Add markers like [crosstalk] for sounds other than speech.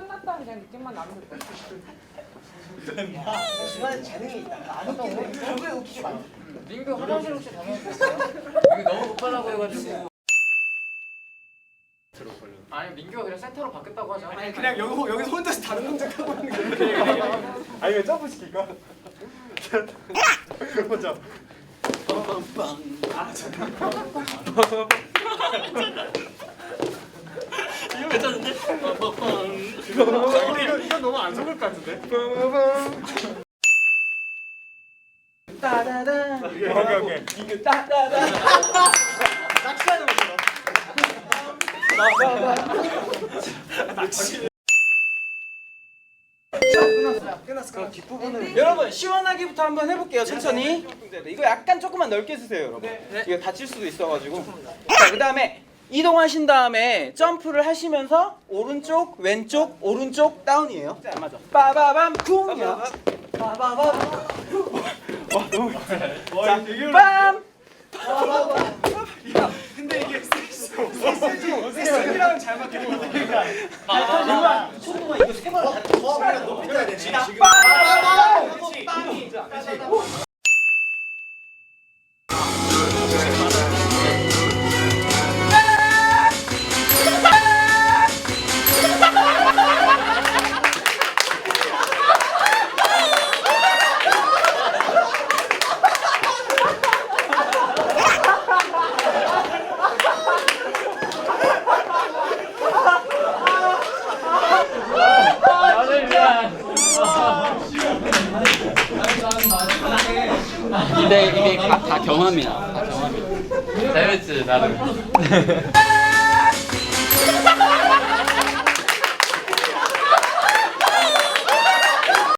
끝났다 그냥 느낌만 나면 같아. 중간에 재능이 있다. 안 웃기네. 결국에 웃기지 마. 민규 화장실 혹시 다녀오셨어요? 이게 너무 급하다고 해가지고 아니 민규가 그냥 센터로 바뀌었다고 하자 아니 그냥 여기 여기서 혼자서 다른 동작 하고 있는 게. 아니면 점프 시킬까? 혼자. 이거 [laughs] 괜찮은데? 이거 너무 안 속을 것 같은데. 따다다. 오케이 오케이. 이거 따다다. 낚시하는 거죠. 끝났어. 뒷부분을 여러분 시원하게부터 한번 해볼게요 천천히 이거 약간 조금만 넓게 쓰세요 여러분 이거 다칠 수도 있어가지고 자 그 다음에 이동하신 다음에 점프를 하시면서 오른쪽 왼쪽 오른쪽 다운이에요. 자 맞아. 빠바밤 쿵이야 빠바밤. 와 너무 자 빰! 근데 이게 세이랑 잘 맞겠는데. 아, 손동아 이거 세번 더 높이 떠야 되네. 지금. 나를 근데 이게 다, 다 경험이야. 다 경험이야. 재밌지 나도. [laughs]